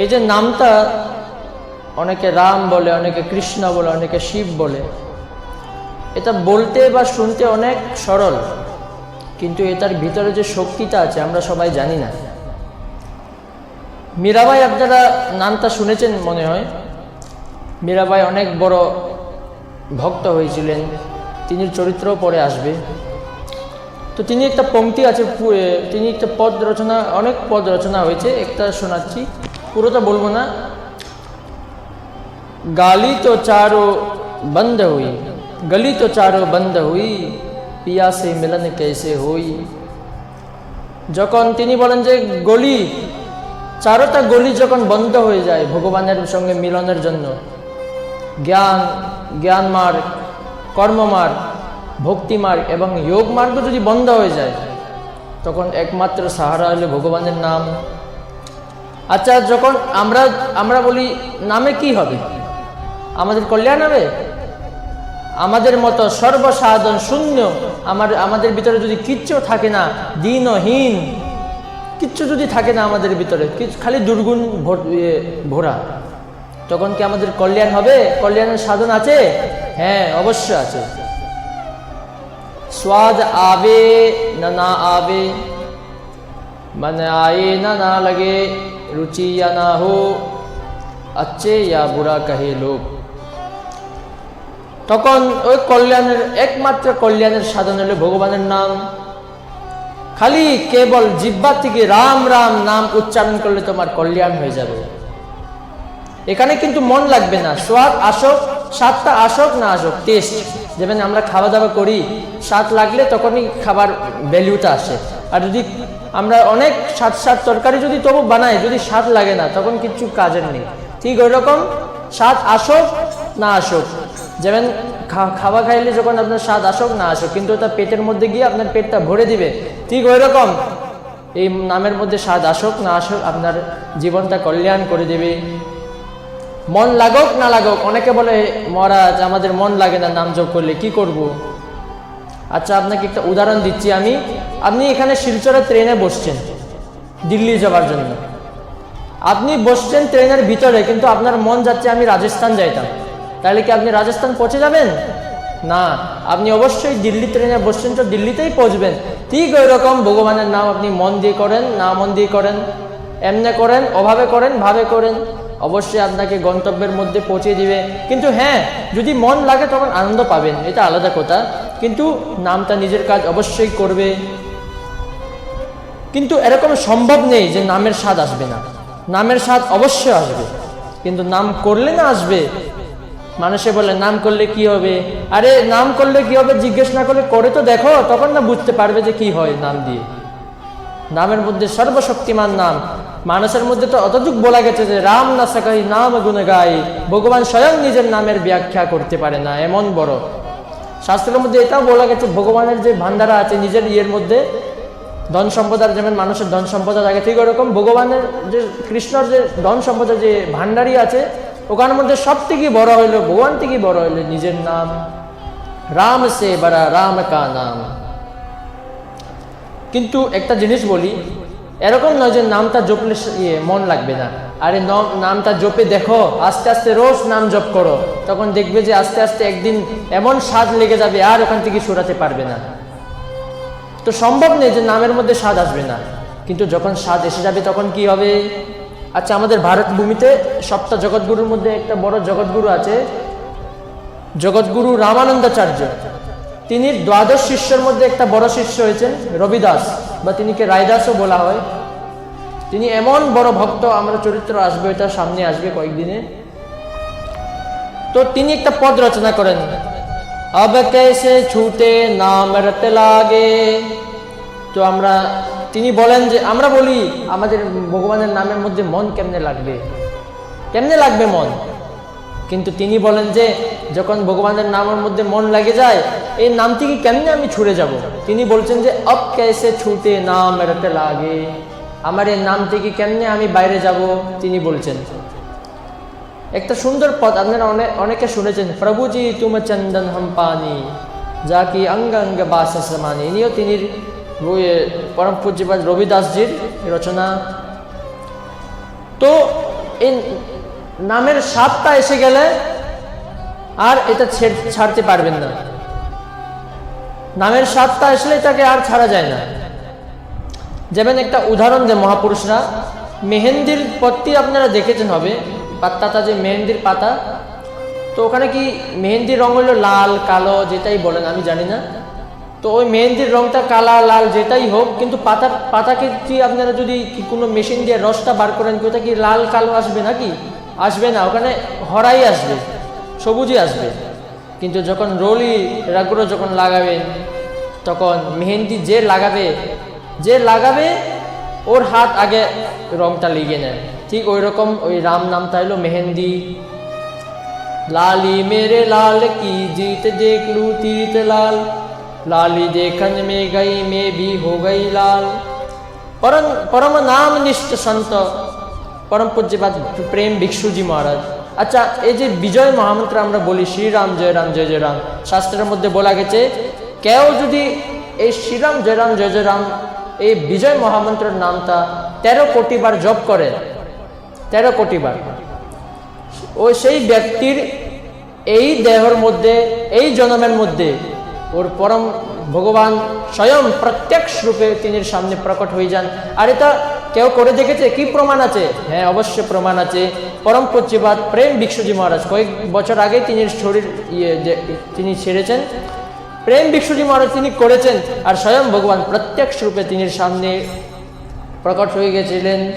এই যে নামটা অনেকে রাম বলে, অনেকে কৃষ্ণ বলে, অনেকে শিব বলে, এটা বলতে বা শুনতে অনেক সরল, কিন্তু এটার ভিতরে যে শক্তিটা আছে আমরা সবাই জানি না। মীরাবাই আপনারা নামটা শুনেছেন মনে হয়? মীরাবাই অনেক বড় ভক্ত হয়েছিলেন, তিনি চরিত্রও পরে আসবে। তো তিনি একটা পংক্তি আছে তিনি একটা পদ রচনা, অনেক পদ রচনা হয়েছে, একটা শোনাচ্ছি। পুরোটা বলব না। গালি তো চারো বন্ধ হুই। গলি তো চারো বন্ধ হুই। পিয়া সে মিলন কেসে হই। যখন তিনি বলেন যে গলি, চারোটা গলি যখন বন্ধ হয়ে যায় ভগবানের সঙ্গে মিলনের জন্য, জ্ঞান জ্ঞান মার্গ কর্মমার্গ ভক্তি মার্গ এবং যোগ মার্গ যদি বন্ধ হয়ে যায়, তখন একমাত্র সাহারা হলো ভগবানের নাম। আচ্ছা যখন আমরা আমরা বলি, নামে কি হবে? আমাদের কল্যাণ হবে? আমাদের মতো সর্বসাধারণ শূন্য, আমার, আমাদের ভিতরে যদি কিচ্ছু থাকে না, দিনহীন, কিচ্ছু যদি থাকে না আমাদের ভিতরে কিছু খালি দুর্গুণ ইয়ে, ভোরা। তখন কি আমাদের কল্যাণ হবে? কল্যাণের সাধন আছে? হ্যাঁ অবশ্য আছে। স্বাদ আবে, না না আবে মানে আয়ে, না না লাগে। रुचि या ना हो अच्छे या बुरा कहे लोग তখন ওই কল্যাণের একমাত্র কল্যাণের সাধন হলো ভগবানের নাম খালি কেবল জিব্বা থেকে রাম রাম নাম উচ্চারণ করলে তোমার কল্যাণ হয়ে যাবে এখানে কিন্তু মন লাগবে না স্বাদ আসক স্বাদটা আসক না আসক টেস্ট যেমন আমরা খাওয়া দাওয়া করি, স্বাদ লাগলে তখনই খাবার ভ্যালুটা আসে। আর যদি আমরা অনেক স্বাদ স্বাদ তরকারি যদি তবু বানাই, যদি স্বাদ লাগে না, তখন কিছু কাজের নেই। ঠিক ওই রকম স্বাদ আসক না আসক। যেমন খাওয়া খাইলে যখন আপনার স্বাদ আসক না আসক, কিন্তু ওটা পেটের মধ্যে গিয়ে আপনার পেটটা ভরে দিবে, ঠিক ওই রকম এই নামের মধ্যে স্বাদ আসক না আসক আপনার জীবনটা কল্যাণ করে দেবে। মন লাগুক না লাগুক, অনেকে বলে, মহারাজ, আমাদের মন লাগে না, নাম যোগ করলে কি করব। আচ্ছা আপনাকে একটা উদাহরণ দিচ্ছি আমি। আপনি এখানে শিলচরে ট্রেনে বসছেন, দিল্লি যাওয়ার জন্য। আপনি বসছেন ট্রেনের ভিতরে, কিন্তু আপনার মন যাচ্ছে, আমি রাজস্থান যাইতাম। তাহলে কি আপনি রাজস্থান পৌঁছে যাবেন? না, আপনি অবশ্যই দিল্লি ট্রেনে বসছেন তো দিল্লিতেই পৌঁছবেন। ঠিক ওই রকম ভগবানের নাম আপনি মন দিয়ে করেন, না মন দিয়ে করেন, এমনে করেন, অভাবে করেন, ভাবে করেন। অবশ্যই আপনাকে গন্তব্যের মধ্যে পৌঁছে দিবে। কিন্তু হ্যাঁ যদি মন লাগে তখন আনন্দ পাবেন, এটা আলাদা কথা। কিন্তু নামটা নিজের কাজ অবশ্যই করবে। কিন্তু এরকম সম্ভব নেই যে নামের স্বাদ আসবে না। নামের স্বাদ অবশ্যই আসবে। কিন্তু নাম করলে না আসবে। মানুষে বলে, নাম করলে কি হবে? আরে, নাম করলে কি হবে জিজ্ঞেস না করলে করে তো দেখো, তখন না বুঝতে পারবে যে কি হয় নাম দিয়ে। নামের মধ্যে সর্বশক্তিমান নাম। মানুষের মধ্যে তো অতটুক বলা গেছে যে রাম না সাকাই নাম গুনে গাই ভগবান স্বয়ং নিজের নামের ব্যাখ্যা করতে পারে না, এমন বড়। শাস্ত্রের মধ্যে এটাও বলা গেছে, ভগবানের যে ভান্ডারা আছে নিজের ইয়ের মধ্যে, ধন সম্পদার যেমন মানুষের ধন সম্পদা থাকে ঠিক ওরকম, ভগবানের যে কৃষ্ণর যে ধন সম্পদের যে ভান্ডারই আছে, ওখানের মধ্যে সব থেকে বড় হইল, ভগবান থেকে বড় হইল নিজের নাম। রাম সে বড়া রাম কা নাম। কিন্তু একটা জিনিস বলি এরকম নয় যে নামটা জপলে ইয়ে মন লাগবে না। আরে নামটা জপে দেখো, আস্তে আস্তে রোজ নাম জপ করো। তখন দেখবে যে আস্তে আস্তে একদিন এমন স্বাদ লেগে যাবে, আর ওখান থেকে সরাতে পারবে না। তো সম্ভব নেই যে নামের মধ্যে স্বাদ আসবে না। কিন্তু যখন স্বাদ এসে যাবে, তখন কি হবে? আচ্ছা আমাদের ভারত ভূমিতে সপ্তাহ জগৎগুরুর মধ্যে একটা বড় জগৎগুরু আছে, জগৎগুরু রামানন্দাচার্য। তিনি দ্বাদশ শিষ্যর মধ্যে একটা বড় শিষ্য হয়েছেন, রবিদাস, বা তিনিকে রায়দাসও বলা হয়। তিনি এমন বড় ভক্ত, আমরা চরিত্র আসবে, এটা সামনে আসবে কয়েকদিনে। তো তিনি একটা পদ রচনা করেন। আব কেসে ছুটে নাম রতে লাগে। তো আমরা, তিনি বলেন যে, আমরা বলি, আমাদের ভগবানের নামের মধ্যে মন কেমনে লাগবে? কেমনে লাগবে মন? কিন্তু তিনি বলেন যে যখন ভগবানের নামের মধ্যে মন লাগে যায়, এই নাম থেকে কেমনে আমি ছুটে যাব? তিনি বলছেন যে, অব কেসে ছুটে নাম রতে লাগে। আমার এই নাম থেকে কেমনে আমি বাইরে যাব? তিনি বলছেন। একটা সুন্দর পদ আপনারা অনেক অনেকে শুনেছেন, প্রভুজি তুম চন্দন হম পানি যা কি অঙ্গ অঙ্গ বাস সমানি। ইনিও তিনি পরম পূজ্যপাদ রবিদাসজির রচনা। তো এই নামের স্বাদটা এসে গেলে আর এটা ছাড়তে পারবেন না। নামের স্বাদটা আসলে এটাকে আর ছাড়া যায় না। যেমন একটা উদাহরণ যে মহাপুরুষরা, মেহেন্দির পত্তি আপনারা দেখেছেন হবে, পাত্তাটা যে মেহেন্দির পাতা, তো ওখানে কি মেহেন্দির রং হলো লাল, কালো, যেটাই বলেন, আমি জানি না। তো ওই মেহেন্দির রংটা কালা, লাল, যেটাই হোক, কিন্তু পাতা পাতাকে কি আপনারা যদি কোনো মেশিন দিয়ে রসটা বার করেন, কি ওটা কি লাল, কালো আসবে নাকি? আসবে না, ওখানে হরাই আসবে। সবুজই আসবে কিন্তু যখন রোলি রাগুলো যখন লাগাবেন তখন মেহেন্দি যে লাগাবে যে লাগাবে ওর হাত আগে রংটা লিগে নেয় ঠিক ওই রকম ওই রাম নামটা হলো মেহেন্দি लाली मेरे लाल की जीत देख लू तीत लाल लाली देखन में गई मैं भी हो गई लाल परम परम नाम निष्ठ संत পরম পূজ্যপাত প্রেম ভিক্ষুজি মহারাজ আচ্ছা এই যে বিজয় মহামন্ত্র আমরা বলি, শ্রীরাম, জয় রাম, জয় জয় রাম, শাস্ত্রের মধ্যে বলা গেছে, কেউ যদি এই শ্রীরাম, জয় রাম, জয় জয় রাম, এই বিজয় মহামন্ত্রের নামটা তেরো কোটি বার জপ করে, তেরো কোটি বার, ও সেই ব্যক্তির এই দেহর মধ্যে, এই জনমের মধ্যে, ওর পরম ভগবান স্বয়ং প্রত্যক্ষ রূপে তিনি সামনে প্রকট হয়ে যান। আর এটা কেউ করে দেখেছে? কি প্রমাণ আছে? হ্যাঁ অবশ্যই প্রমাণ আছে। পরম পূজ্যবাদ প্রেম ভিক্ষুজি মহারাজ। কয়েক বছর আগে তিনি শরীর ইয়ে যে- তিনি ছেড়েছেন। প্রেম ভিক্ষুজি মহারাজ তিনি করেছেন আর স্বয়ং ভগবান প্রত্যক্ষ রূপে তিনি সামনে প্রকট হয়ে গেছিলেন।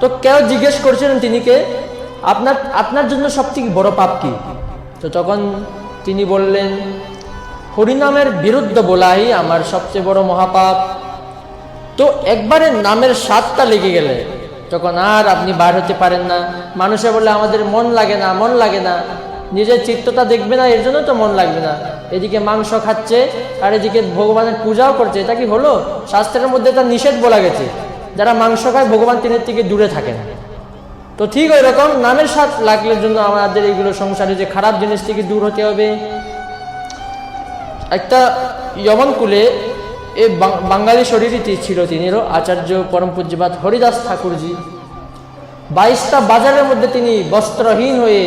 তো কেউ জিজ্ঞেস করছিলেন তিনিকে আপনার আপনার জন্য সবথেকে বড় পাপ কি? তো তখন তিনি বললেন, হরিনামের বিরুদ্ধে বলাই আমার সবচেয়ে বড় মহাপাপ। তো একবারে নামের স্বাদটা লেগে গেলে। তখন আর আপনি বার হতে পারেন না। মানুষে বলে, আমাদের মন লাগে না, মন লাগে না। নিজের চিত্তটা দেখবে না, এর জন্য তো মন লাগবে না। এদিকে মাংস খাচ্ছে, আর এদিকে ভগবানের পূজাও করছে। এটা কি হলো? শাস্ত্রের মধ্যে এটা নিষেধ বলা গেছে। যারা মাংস খায়, ভগবান তিনের থেকে দূরে থাকেন। তো ঠিক ওই রকম নামের স্বাদ লাগলে জন্য আমাদের এইগুলো সংসারে যে খারাপ জিনিস থেকে দূর হতে হবে। একটা যমনকুলে এ বাঙালি শরীরই ছিল তিনিরও আচার্য পরম পূজ্যপাত হরিদাস ঠাকুরজি। বাইশটা বাজারের মধ্যে তিনি বস্ত্রহীন হয়ে,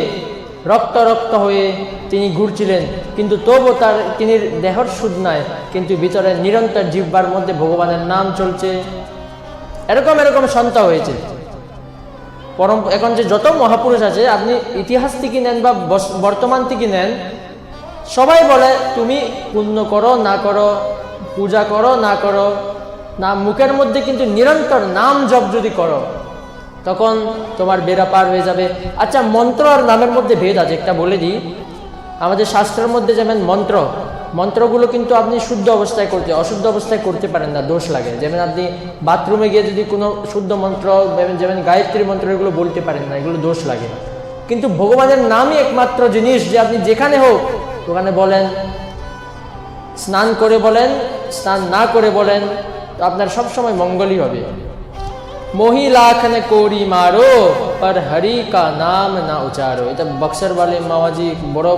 রক্ত রক্ত হয়ে তিনি ঘুরছিলেন। কিন্তু তবু তার, তিনি দেহর সুদ নাই, কিন্তু ভিতরে নিরন্তর জিব্বার মধ্যে ভগবানের নাম চলছে। এরকম এরকম সন্ত হয়েছে। পরম, এখন যে যত মহাপুরুষ আছে, আপনি ইতিহাস থেকে নেন বা বর্তমান থেকে নেন, সবাই বলে, তুমি পুণ্য করো, না করো পূজা করো, না করো, না, মুখের মধ্যে কিন্তু নিরন্তর নাম জপ যদি করো, তখন তোমার বেড়া পার হয়ে যাবে। আচ্ছা মন্ত্র আর নামের মধ্যে ভেদ আছে, একটা বলে দিই। আমাদের শাস্ত্রের মধ্যে যেমন মন্ত্র, মন্ত্রগুলো কিন্তু আপনি শুদ্ধ অবস্থায় করতে, অশুদ্ধ অবস্থায় করতে পারেন না, দোষ লাগে। যেমন আপনি বাথরুমে গিয়ে যদি কোনো শুদ্ধ মন্ত্র যেমন- গায়ত্রী মন্ত্র, এগুলো বলতে পারেন না, এগুলো দোষ লাগে। কিন্তু ভগবানের নামই একমাত্র জিনিস যে আপনি যেখানে হোক, ওখানে বলেন, স্নান করে বলেন স্নান না করে বলেন, তো আপনার সবসময় মঙ্গলই হবে। মহিলাখনে কোরি মারো পর হরি কা নাম না উচারো। এটা বক্সার বলে মাওয়াজি বড়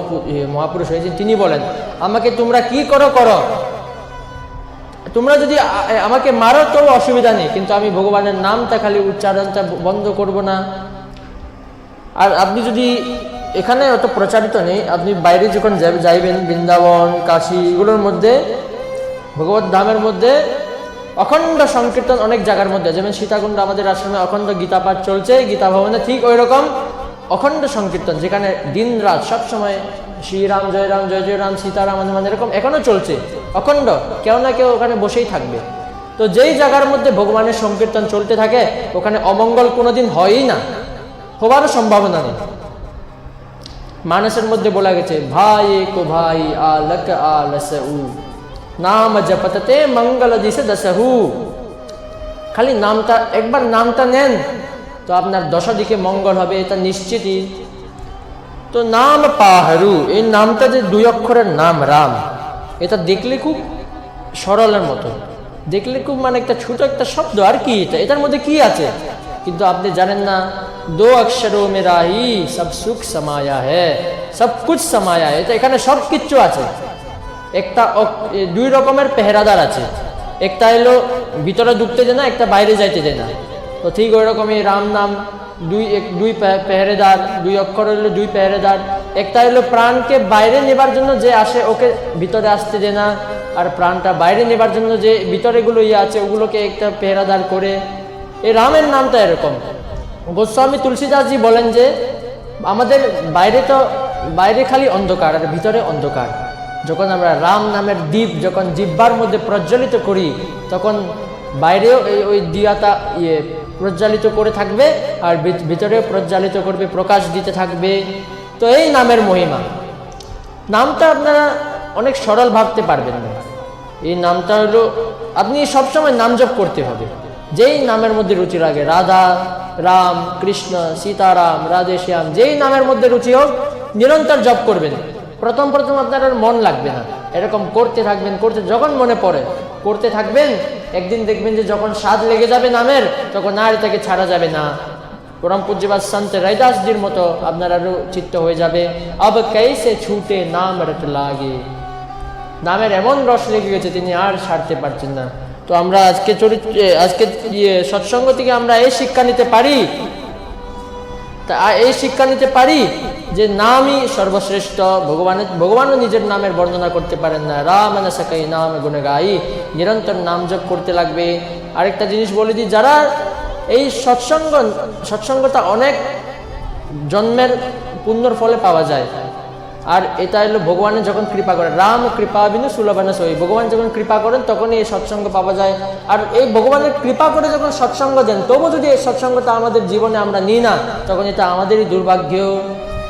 মহাপুরুষ হয়েছেন, তিনি বলেন, আমাকে তোমরা কি করো করো? তোমরা যদি আমাকে মারো তো অসুবিধা নেই, কিন্তু আমি ভগবানের নামটা খালি উচ্চারণটা বন্ধ করব না। আর আপনি যদি এখানে অত প্রচারিত নেই, আপনি বাইরে যখন যাইবেন বৃন্দাবন, কাশী, এগুলোর মধ্যে ভগবত ধামের মধ্যে অখণ্ড সংকীর্তন অনেক জায়গার মধ্যে, যেমন সীতাকুণ্ড আমাদের আশ্রমে অখণ্ড গীতা পাঠ চলছে, গীতা ভবনে ঠিক ওই রকম অখণ্ড সংকীর্তন, যেখানে দিন রাত সবসময় শ্রীরাম, জয় রাম, জয় জয় রাম, সীতারাম, হনুমান, এরকম এখনও চলছে, অখণ্ড, কেউ না কেউ ওখানে বসেই থাকবে। তো যেই জায়গার মধ্যে ভগবানের সংকীর্তন চলতে থাকে, ওখানে অমঙ্গল কোনোদিন হয়ই না হবারও সম্ভাবনা নেই। মানুষের মধ্যে বলা গেছে, ভাই কো ভাই আলক আলসউ নাম জপততে মঙ্গল দিশে দশহু খালি নামটা একবার নামটা নেন তো আপনার দশা দিকে মঙ্গল হবে এটা নিশ্চিতই তো নাম পাহারু এই নামটা যে দুই অক্ষরের নাম রাম এটা দেখলে খুব সরলের মতো দেখলে খুব মানে একটা ছোট একটা শব্দ আর কি এটা এটার মধ্যে কি আছে কিন্তু আপনি জানেন না দো অক্ষরো মেরা হি সব সুখ সমায়া হ্যাঁ সব কুছ সমায়া এটা এখানে সব কিচ্ছু আছে একটা দুই রকমের পেহরাদার আছে। একটা এলো ভিতরে ঢুকতে দেয় না, একটা বাইরে যাইতে দেয় না। তো ঠিক ওই রকমই রাম নাম, দুই এক দুই পেহেরেদার, দুই অক্ষর হলো দুই পেহেরেদার। একটা হলো প্রাণকে বাইরে নেবার জন্য যে আসে, ওকে ভিতরে আসতে দেয় না। আর প্রাণটা বাইরে নেবার জন্য যে ভিতরেগুলো ইয়ে আছে, ওগুলোকে একটা পেহেরাদার করে। এই রামের নামটা এরকম। গোস্বামী তুলসীদাসজি বলেন যে, আমাদের বাইরে তো বাইরে খালি অন্ধকার আর ভিতরে অন্ধকার। যখন আমরা রাম নামের দ্বীপ যখন জিব্বার মধ্যে প্রজ্বলিত করি, তখন বাইরেও এই ওই দিয়াটা ইয়ে প্রজ্বালিত করে থাকবে আর ভিত- ভিতরেও প্রজ্বালিত করবে, প্রকাশ দিতে থাকবে। তো এই নামের মহিমা। নামটা আপনারা অনেক সরল ভাবতে পারবেন না। এই নামটা হলো, আপনি সবসময় নাম জপ করতে হবে। যেই নামের মধ্যে রুচি লাগে, রাধা, রাম, কৃষ্ণ, সীতারাম, রাধে, শ্যাম, যেই নামের মধ্যে রুচি হোক, নিরন্তর জপ করবেন। প্রথম প্রথম আপনার আর মন লাগবে না। এরকম করতে থাকবেন, করতে যখন মনে পড়ে, করতে থাকবেন, একদিন দেখবেন যে যখন স্বাদ লেগে যাবে নামের, তখন আর তাকে ছাড়া যাবে না। পরম পূজ্যবাদ সন্ত রৈদাসজির মতো আপনার আরও চিত্ত হয়ে যাবে। আব कैसे ছুটে নাম লাগে। নামের এমন রস লেগে গেছে, তিনি আর ছাড়তে পারছেন না। তো আমরা আজকে চরিত্র, আজকে ইয়ে সৎসঙ্গ থেকে আমরা এই শিক্ষা নিতে পারি। তা, এই শিক্ষা নিতে পারি। যে নামই সর্বশ্রেষ্ঠ ভগবানের ভগবানও নিজের নামের বর্ণনা করতে পারেন না। রাম সাকাই নাম গুণে গাই নিরন্তর নাম জপ করতে লাগবে। আরেকটা জিনিস বলে দিই, যারা এই সৎসঙ্গ সৎসঙ্গতা অনেক জন্মের পুণ্যর ফলে পাওয়া যায়। আর এটা হলো ভগবানের যখন কৃপা করেন রাম কৃপা বিনু সুলভানা সই। ভগবান যখন কৃপা করেন, তখনই এই সৎসঙ্গ পাওয়া যায়। আর এই ভগবানের কৃপা করে যখন সৎসঙ্গ দেন তবু যদি এই সৎসঙ্গটা আমাদের জীবনে আমরা নিই না, তখন এটা আমাদেরই দুর্ভাগ্য।